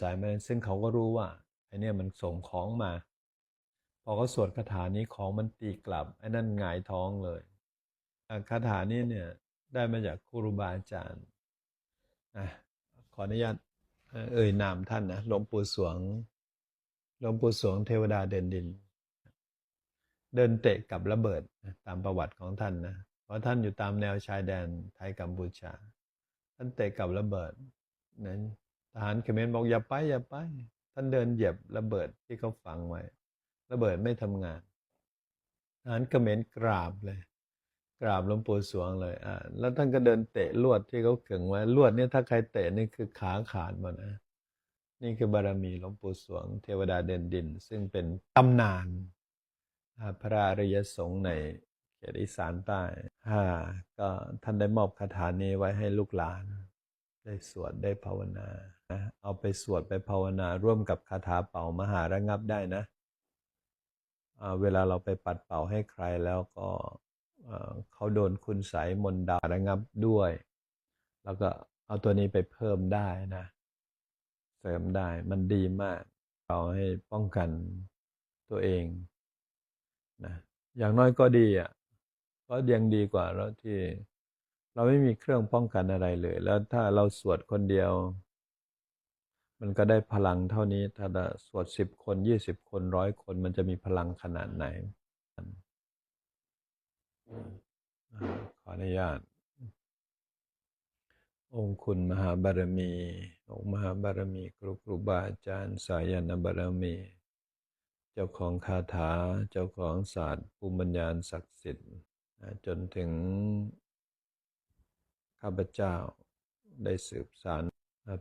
สายมาซึ่งเขาก็รู้ว่าไอเนี่ยมันส่งของมา พอเขาสวดคาถานี้ของมันตีกลับไอ้นั่นหงายท้องเลยคาถานี้เนี่ยได้มาจากครูบาอาจารย์อะขออนุญาตเอ่ยนามท่านนะหลวงปู่สวงหลวงปู่สวงเทวดาเด่นดิน เดินเตะกับระเบิดตามประวัติของท่านนะเพราะท่านอยู่ตามแนวชายแดนไทยกัมพูชา ท่านเตะกับระเบิดนั้น ทหารเขมรบอกอย่าไปอย่าไป ท่านเดินเหยียบระเบิดที่เขาฝังไว้ ระเบิดไม่ทำงานทหารเขมรกราบเลย กราบหลวงปู่สวงเลยอ่าแล้วท่านก็เดินเตะลวดที่เขาเก่งไว้ลวดเนี่ยถ้าใครเตะนี่คือขาขาดหมดนะนี่คือบารมีหลวงปู่สวง เทวดาเด่นดิน ซึ่งเป็นตำนานพระอริยสงฆ์ในเขตอีสานใต้ฮ่าก็ท่านได้มอบคาถานี้ไว้ให้ลูกหลาน ได้สวดได้ภาวนา นะเอาไปสวดไปภาวนาร่วมกับคาถาเป่ามหาระงับได้นะเวลาเราไปปัดเป่าให้ใครแล้วก็เเขาโดนคุณไสยมนดาระงับด้วย แล้วก็เอาตัวนี้ไปเพิ่มได้นะ เสริมได้มันดีมาก เราให้ป้องกันตัวเองนะอย่างน้อยก็ดีอะก็ยังดีกว่าแล้วที่ เราไม่มีเครื่องป้องกันอะไรเลย แล้วถ้าเราสวดคนเดียว มันก็ได้พลังเท่านี้ ถ้าสวดสิบคนยี่สิบคนร้อยคนมันจะมีพลังขนาดไหน ขออนุญาต องคุณมหาบารมี องค์มหาบารมี ครูครูบาอาจารย์ สายนบารมี เจ้าของคาถา เจ้าของศาสตร์ภูมิปัญญาศักดิ์สิทธิ์จนถึงข้าพเจ้าได้สืบสาน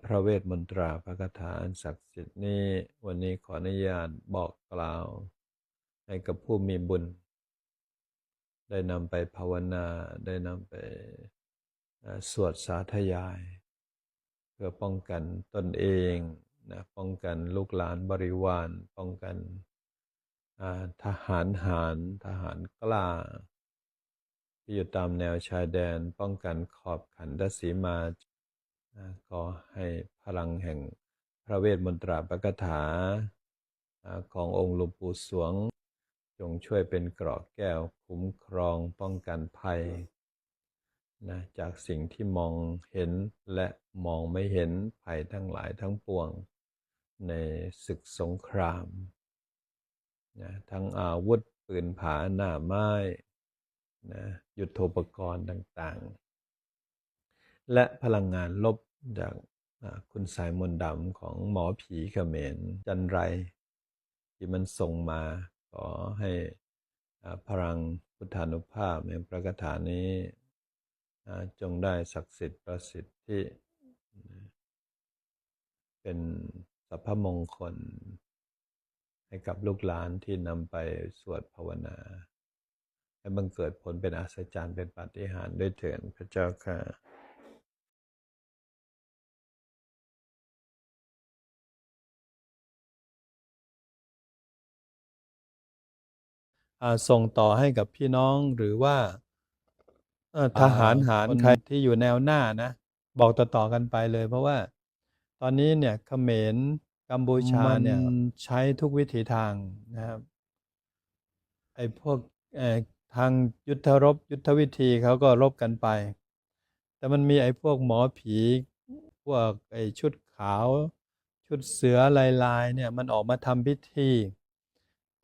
พระเวทมนตราพระคาถาอันศักดิ์สิทธิ์นี้ วันนี้ขออนุญาตบอกกล่าว ให้กับผู้มีบุญ ได้นำไปภาวนา ได้นำไปสวดสาธยาย เพื่อป้องกันตนเองนะป้องกันลูกหลานบริวาร ป้องกันทหารหารทหารกล้า ที่อยู่ตามแนวชายแดน ป้องกันขอบขันธสีมา ขอให้พลังแห่งพระเวทมนตราปกถาอ่าขององค์หลวงปู่สวง จงช่วยเป็นเกราะแก้วคุ้มครองป้องกันภัยนะจากสิ่งที่มองเห็นและมองไม่เห็นภัยทั้งหลายทั้งปวง ในศึกสงครามนะทั้งอาวุธปืนผาหน้าไม้นะยุทโธปกรณ์ต่างๆ และพลังงานลบจากคุณสายมนต์ดำของหมอผีเขมรจันไร ที่มันส่งมาขอให้พลังพุทธานุภาพในพระคาถานี้จงได้ศักดิ์สิทธิ์ประสิทธิเป็นสัพพมงคล ให้กับลูกหลานที่นำไปสวดภาวนา ให้บังเกิดผลเป็นอัศจรรย์เป็นปาฏิหาริย์ด้วยเถิดพระเจ้าค่ะ ส่งต่อให้กับพี่น้องหรือว่าเอ่อทหารหารใครที่อยู่แนวหน้านะ บอกต่อๆกันไปเลย เพราะว่าตอนนี้เนี่ยเขมรกัมพูชาเนี่ยใช้ทุกวิถีทางนะครับไอ้พวกเอ่อทางยุทธรบยุทธวิธีเขาก็รบกันไป แต่มันมีไอ้พวกหมอผี พวกไอ้ชุดขาว ชุดเสือลายลายๆเนี่ยมันออกมาทำพิธี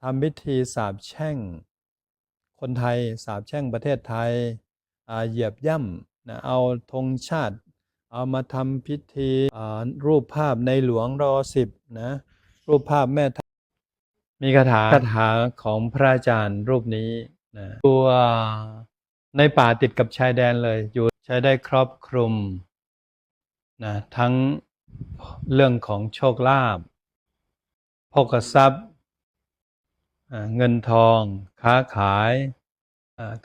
ทำพิธีสาบแช่ง คนไทยสาบแช่งประเทศไทยอ่าเหยียบย่ำนะเอาธงชาติ เอามาทำพิธีอ่ารูปภาพในหลวงรอสิบนะรูปภาพแม่ทัพมีคาถาคาถาของพระอาจารย์รูปนี้นะตัวในป่าติดกับชายแดนเลยอยู่ใช้ได้ครอบคลุมนะทั้งเรื่องของโชคลาภโภคทรัพย์อ่า เงินทอง ค้าขาย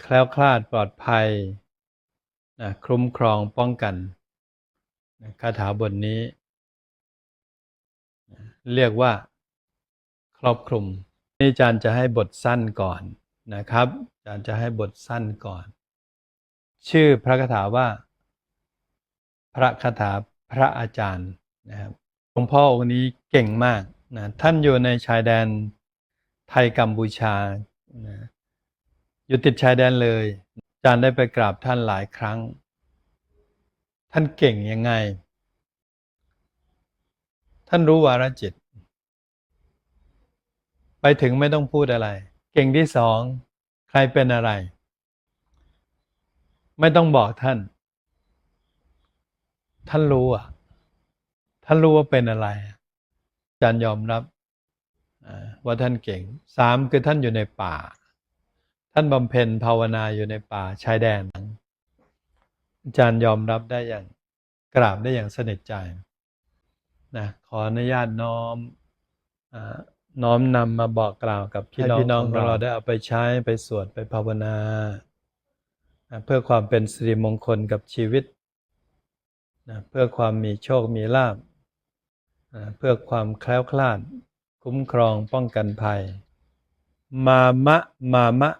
แคล้วคลาดปลอดภัยนะคุ้มครองป้องกันนะคาถาบทนี้นะเรียกว่า ครอบคลุมนี่อาจารย์จะให้บทสั้นก่อนนะครับอาจารย์จะให้บทสั้นก่อน ชื่อพระคาถาว่า พระคาถาพระอาจารย์นะครับหลวงพ่อองค์นี้เก่งมากนะท่านอยู่ในชายแดน ไทยกัมพูชาอยู่ติดชายแดนเลยอาจารย์ได้ไปกราบท่านหลายครั้ง ท่านเก่งยังไง ท่านรู้วาระจิต ไปถึงไม่ต้องพูดอะไร เก่งที่สอง ใครเป็นอะไร ไม่ต้องบอกท่าน ท่านรู้อะ ท่านรู้ว่าเป็นอะไรอาจารย์ยอมรับ ว่าท่านเก่งสามคือท่านอยู่ในป่า ท่านบำเพ็ญภาวนาอยู่ในป่าชายแดนอาจารย์ยอมรับได้อย่างกราบได้อย่างสนิทใจนะขออนุญาตน้อมอาน้อมนำมาบอกกล่าวกับพี่น้องพี่น้องของเราได้เอาไปใช้ไปสวดไปภาวนานะเพื่อความเป็นสิริมงคลกับชีวิตนะเพื่อความมีโชคมีลาภนะเพื่อความแคล้วคลาด คุ้มครองป้องกันภัย มามะ มามะ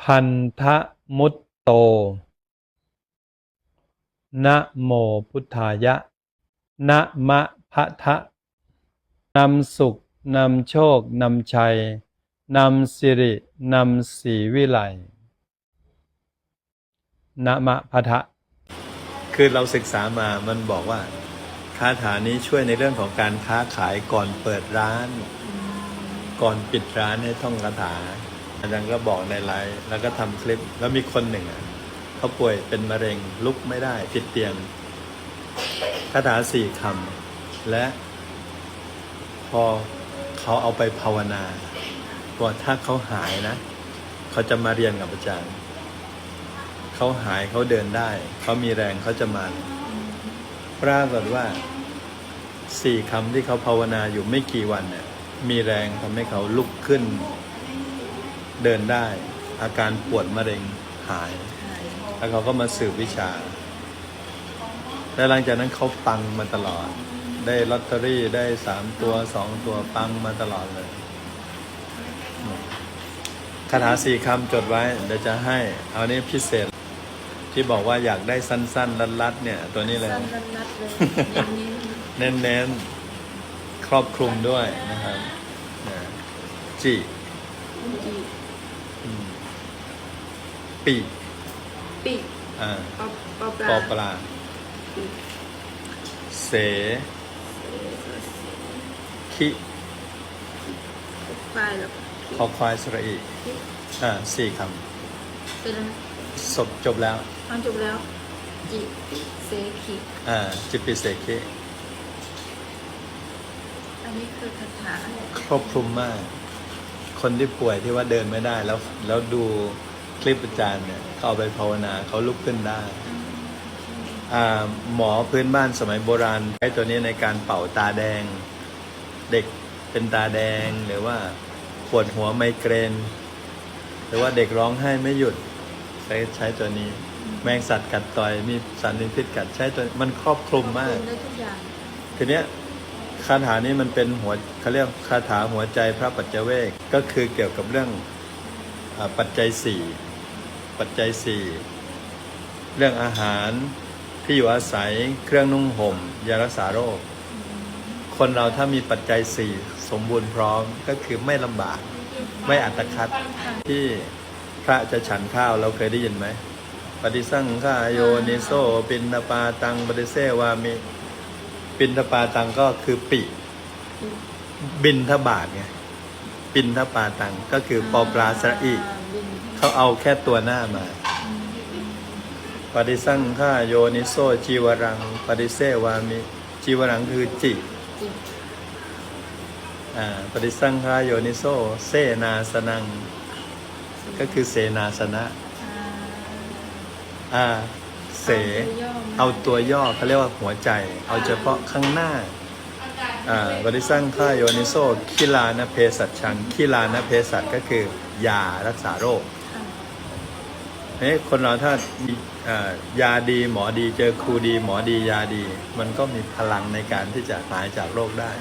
พันธมุตโต นะโมพุทธายะ นะมะพะทะนำสุข นำโชค นำชัย นำสิริ นำสีวิไลนะมะพะทะ คือเราศึกษามามันบอกว่าคาถานี้ช่วยในเรื่องของการค้าขายก่อนเปิดร้าน ก่อนปิดร้านให้ท่องคาถา อาจารย์ก็บอกในไลน์แล้วก็ทำคลิปแล้วมีคนหนึ่งอะเขาป่วยเป็นมะเร็งลุกไม่ได้ติดเตียงคาถาสี่คำและ พอเขาเอาไปภาวนาว่าถ้าเขาหายนะ เขาจะมาเรียนกับอาจารย์ เขาหายเขาเดินได้ เขามีแรงเขาจะมา ปรากฏว่าสี่คำที่เขาภาวนาอยู่ไม่กี่วันเนี่ยมีแรงทำให้เขาลุกขึ้น เดินได้ อาการปวดมะเร็งหาย แล้วเขาก็มาสืบวิชา และหลังจากนั้นเขาปังมาตลอด ได้ลอตเตอรี่ได้สามตัวสองตัวปังมาตลอดเลยคาถาสี่คำจดไว้ เดี๋ยวจะให้ เอานี้พิเศษ ที่บอกว่าอยากได้สั้นๆรัดๆเนี่ย ตัวนี้เลย สั้นนัดๆเลยเน้นเน้นๆ ครอบคลุมด้วยนะครับนะจิๆจีอืมปีปีอ่าปอปอปปอลาปลา ปีเส คิปลายแล้วคอควายสระอีคิดอ่าสี่คเป็นอะไรำ ศพจบแล้วตอนจบแล้ว จิเสขีอ่าจิปิเสคิอันนี้คือคาถาครอบคลุมมาก คนที่ป่วยที่ว่าเดินไม่ได้แล้วแล้วดูคลิปอาจารย์เนี่ยเขาเอาไปภาวนาเขาลุกขึ้นได้ อ่าหมอพื้นบ้านสมัยโบราณใช้ตัวนี้ในการเป่าตาแดง เด็กเป็นตาแดงหรือว่าปวดหัวไมเกรน หรือว่าเด็กร้องไห้ไม่หยุด ใช้ใช้ตัวนี้ แมงสัตว์กัดต่อยมีสัตว์มีพิษกัดใช้ตัวมันครอบคลุมมาก ได้ทุกอย่างทีเนี้ยคาถานี้มันเป็นหัวเขาเรียกคาถาหัวใจพระปัจเจเวกก็คือเกี่ยวกับเรื่องอาปัจจัยสี่ปัจจัยสี่เรื่องอาหารที่อยู่อาศัยเครื่องนุ่งห่มยารักษาโรค คนเราถ้ามีปัจจัยสี่สมบูรณ์พร้อมก็คือไม่ลำบาก ไม่อัตคัดที่ พระจะฉันข้าวเราเคยได้ยินไหมปฏิสังฆาโยนิโซปินทปาตังปฏิเสวามิปินทปาตังก็คือปิบินทบาทไงปินทปาตังก็คือปอปลาสระอีบินเขาเอาแค่ตัวหน้ามา ปฏิสังฆาโยนิโซจีวรัง ปฏิเสวามิจีวรังคือจิจิอ่าปฏิสังฆาโยนิโซเสนาสนัง ก็คือเสนาสนะ อ่า เส เอาตัวย่อเขาเรียกว่าหัวใจ เอาเฉพาะข้างหน้า อ่าบริสั่งค่าโยนิโซคิลานเพสัชชังคิลานเพสัชก็คือยารักษาโรคเฮ้ยคนเราถ้ามีอ่ายาดีหมอดีเจอครูดี หมอดียาดี มันก็มีพลังในการที่จะหายจากโรคได้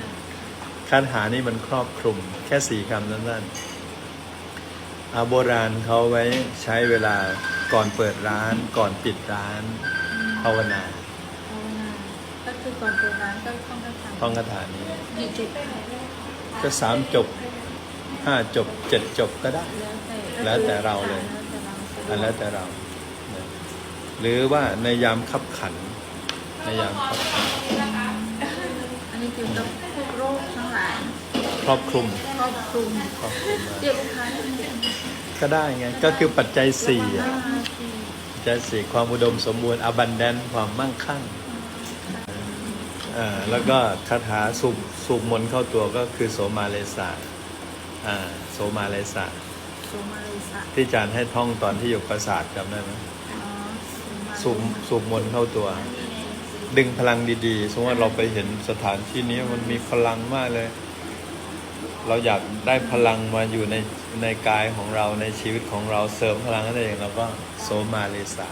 คาถานี่มันครอบคลุมแค่สี่คำนั้นๆ อาโบราณเขาไว้ใช้เวลาก่อนเปิดร้านก่อนปิดร้านภาวนาภาวนาก็คือก่อนโบราณก็ท่องคาถาท่องคาถานี้กี่จุดก็สามจบห้าจบเจ็ดจบก็ได้ แล้วแต่แล้วแต่เราเลยแล้อันวแล้วแต่เราแต่เรานะหรือว่าในยามขับขัน ในยามขับขันอันนี้เกี่ยวกับพวกโรคทั้งหลาย ครอบคลุมครอบคลุมครอบคลุมมาเจ็บครั้งก็ได้ไง ก็คือปัจจัยสี่ห้าอะทีปัจจัยสี่ความอุดมสมบูรณ์ abundant ความมั่งคั่งอ่าแล้วก็คาถาสูบสูบมนต์เข้าตัวก็คือโสมาเลสาอ่าโสมาเลสาโซมาเลสะที่อาจารย์ให้ท่องตอนที่อยู่ปราสาทจำได้ไหมอ๋อโซมาเลสะสูบสูบมนต์เข้าตัว ดึงพลังดีๆ สมมติว่าเราไปเห็นสถานที่นี้มันมีพลังมากเลย เราอยากได้พลังมาอยู่ในในกายของเราในชีวิตของเราเสริมพลังนั่นเองเราก็โสมาเลสา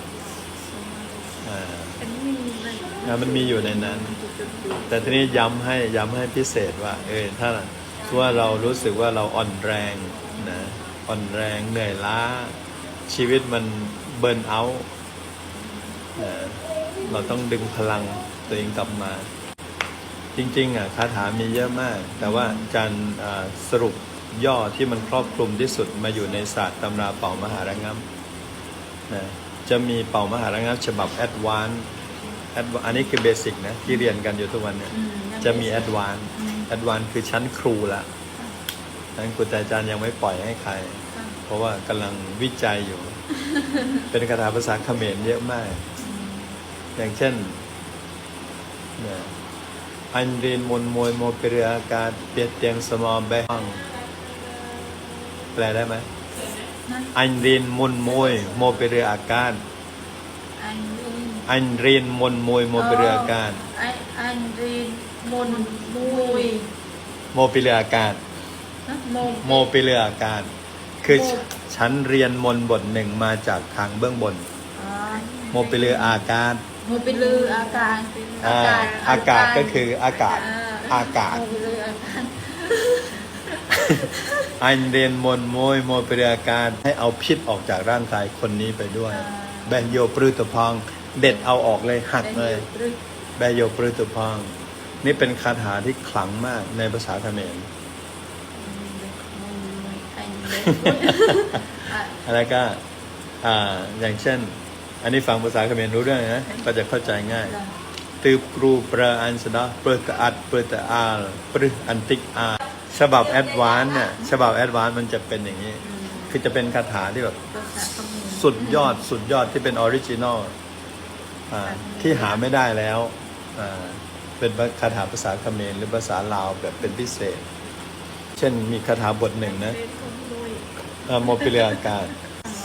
โซมาเลสะอ่าอันนี้มีอะไรอ่ามันมีอยู่ในนั้นจุดๆแต่ทีนี้ย้ำให้ย้ำให้พิเศษว่า เออถ้าถ้าว่าเรารู้สึกว่าเราอ่อนแรงนะอ่อนแรงเหนื่อยล้า ชีวิตมันเบิร์นเอาท์นะเราต้องดึงพลังตัวเองกลับมา จริงๆอะคาถามีเยอะมาก แต่ว่าอาจารย์อ่าสรุปย่อที่มันครอบคลุมที่สุดมาอยู่ในศาสตร์ตำราเป่ามหาระงับนะจะมีเป่ามหาระงับฉบับแอดวานแอดอันนี้คือเบสิกนะที่เรียนกันอยู่ทุกวันเนี่ยอืมจะมีแอดวานแอดวานคือชั้นครูละชั้นครูแต่อาจารย์ยังไม่ปล่อยให้ใครค่ะเพราะว่ากำลังวิจัยอยู่ เป็นคาถาภาษาเขมรเยอะมาก อย่างเช่นเนี่ย อันเรียนมนต์มวยโมเปเรืออากาศเปียเตียงสมอแบงแปลได้ไหมนั่นอันเรียนมนต์มวยโมเปเรืออากาศอันนี้อันเรียนมนต์มวยโมเปเรืออากาศไออันรีนมนมุยโมเปเรืออากาศนะโมโมเปเรืออากาศคือโมฉันเรียนมนต์บทหนึ่งมาจากทางเบื้องบนอ่าโมเปเรืออากาศ โมไปลืออากาศอ่าอากาศก็คืออากาศอ่อากาศ โมไปลืออากาศ อันเรียนมนต์มวยโมเปเรืออากาศให้เอาพิษออกจากร่างกายคนนี้ไปด้วยแบโยปรืตพองเด็ดเอาออกเลยหักเลยหรือแบโยปรืตพองนี่เป็นคาถาที่ขลังมากในภาษาเขมรอันนี้อะอะไรก็อ่าอย่างเช่น อันนี้ฟังภาษาเขมรรู้เรื่องนะก็จะเข้าใจง่ายตือปรูประอันสดาเปิดตะอัดเปิดตะอาลปรึอันติกอาฉบับแอดวานเนี่ยฉบับแอดวานมันจะเป็นอย่างนี้ คือจะเป็นคาถาที่แบบสุดยอดสุดยอดที่เป็นออริจินอลที่หาไม่ได้แล้วเป็นคาถาภาษาเขมรหรือภาษาลาวแบบเป็นพิเศษ เช่นมีคาถาบทหนึ่งนะโมปิเลียอากาศ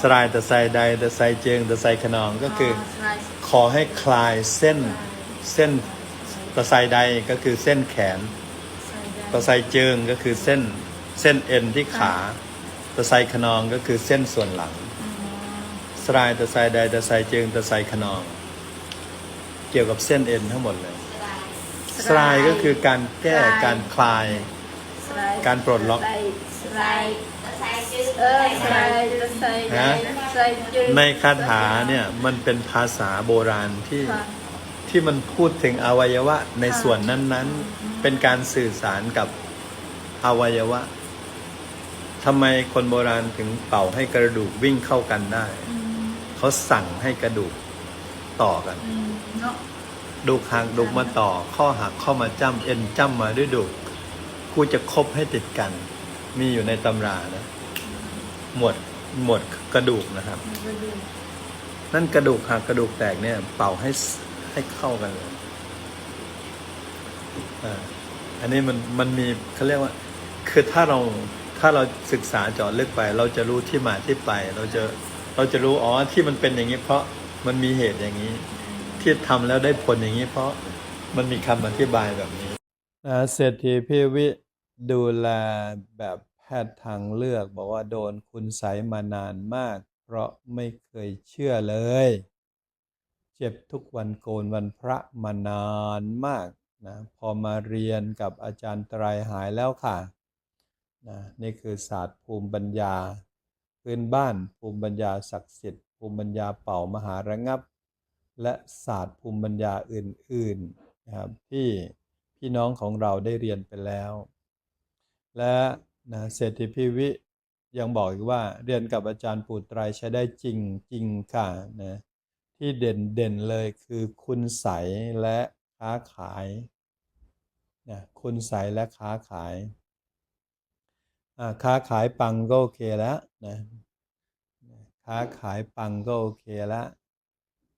สลายตะไซใดตะไซเจิงตะไซขนองก็คือใช่ขอให้คลายเส้นเส้นตะไซใดก็คือเส้นแขนใช่ได้ตะไซเจิงก็คือเส้นเส้นเอ็นที่ขาตะไซขนองก็คือเส้นส่วนหลังอ๋อสลายตะไซใดตะไซเจิงตะไซขนอง เกี่ยวกับเส้นเอ็นทั้งหมดเลยสลายก็คือการแก้การคลายสไลด์ การปลดล็อกสไลด์เออสไลด์สไลด์ฮะสไลด์จืดในคาถาเนี่ยมันเป็นภาษาโบราณที่ค่ะที่มันพูดถึงอวัยวะในส่วนนั้นๆ เป็นการสื่อสารกับอวัยวะทำไมคนโบราณถึงเป่าให้กระดูกวิ่งเข้ากันได้อืมเขาสั่งให้กระดูกต่อกันอืมเนาะดูกหักดูกมาต่อ ข้อหักเข้ามาจ้ำเอ็นจ้ำมาด้วยดูก กูจะคบให้ติดกัน มีอยู่ในตำรานะ หมวดหมวดกระดูกนะครับ นั่นกระดูกหักกระดูกแตกเนี่ย เป่าให้ให้เข้ากันเลยอ่าอันนี้มันมันมีเขาเรียกว่า คือถ้าเราถ้าเราศึกษาเจาะลึกไป เราจะรู้ที่มาที่ไป เราจะเราจะรู้อ๋อที่มันเป็นอย่างนี้ เพราะมันมีเหตุอย่างนี้ ที่ทำแล้วได้ผลอย่างนี้ เพราะมันมีคำอธิบายแบบนี้ เศรษฐีพี่วิดูแลแบบแพทย์ทางเลือก บอกว่าโดนคุณไสมานานมาก เพราะไม่เคยเชื่อเลย เจ็บทุกวันโกนวันพระมานานมากนะพอมาเรียนกับอาจารย์ไตรายหายแล้วค่ะนะนี่คือศาสตร์ภูมิปัญญา พื้นบ้านภูมิปัญญาศักดิ์สิทธิ์ภูมิปัญญาเป่ามหาระงับ และศาสตร์ภูมิปัญญาอื่นๆนะครับที่ พี่น้องของเราได้เรียนไปแล้ว และนะเศรษฐีพิวิยังบอกอีกว่าเรียนกับอาจารย์ปูตรายใช้ได้จริงจริงค่ะนะที่เด่นเด่นเลยคือคุณใสและค้าขายนะคุณใสและค้าขายค้าขายปังก็โอเคแล้วนะค้าขายปังก็โอเคแล้ว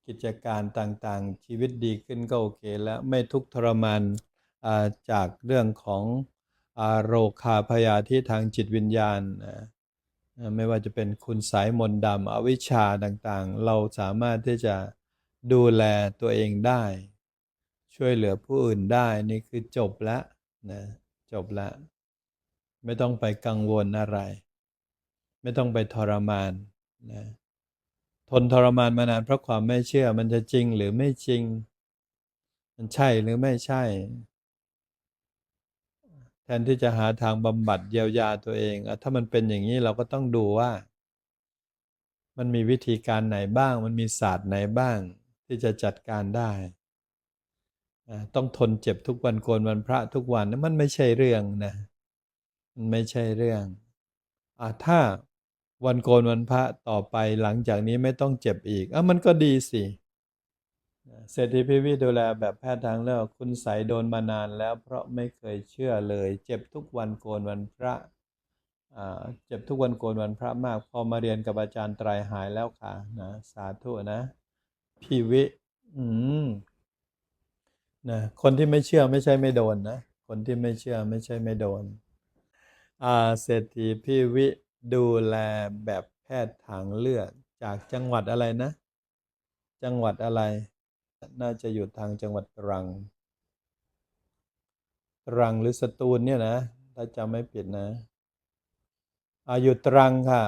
กิจการต่างๆ ชีวิตดีขึ้นก็โอเคแล้วไม่ทุกข์ทรมาน จากเรื่องของอโรคาพยาธิทางจิตวิญญาณนะไม่ว่าจะเป็นคุณสายมนต์ดำอวิชชาต่างๆ เราสามารถที่จะดูแลตัวเองได้ ช่วยเหลือผู้อื่นได้นี่คือจบแล้วนะจบแล้วไม่ต้องไปกังวลอะไร ไม่ต้องไปทรมานนะทนทรมานมานานเพราะความไม่เชื่อมันจะจริงหรือไม่จริง มันใช่หรือไม่ใช่ แทนที่จะหาทางบำบัดเยียวยาตัวเอง ถ้ามันเป็นอย่างนี้เราก็ต้องดูว่า มันมีวิธีการไหนบ้าง มันมีศาสตร์ไหนบ้าง ที่จะจัดการได้ ต้องทนเจ็บทุกวันโกนวันพระทุกวันนะมันไม่ใช่เรื่องนะ มันไม่ใช่เรื่องอถ้าวันโกนวันพระต่อไปหลังจากนี้ไม่ต้องเจ็บอีกอะมันก็ดีสิ เศรษฐีพิวิดูแลแบบแพทย์ทางเลือกคุณใสโดนมานานแล้ว เพราะไม่เคยเชื่อเลย เจ็บทุกวันโกนวันพระเจ็บทุกวันโกนวันพระมาก พอมาเรียนกับอาจารย์ตรายหายแล้วค่ะนะสาธุนะพิวิอืมนะคนที่ไม่เชื่อไม่ใช่ไม่โดนนะ คนที่ไม่เชื่อไม่ใช่ไม่โดนอาเศรษฐีพี่วิดูแลแบบแพทย์ทางเลือกจากจังหวัดอะไรนะ จังหวัดอะไร น่าจะอยู่ทางจังหวัดตรัง ตรังหรือสตูลเนี่ยนะ ถ้าจำไม่ผิดนะอาอยู่ตรังค่ะ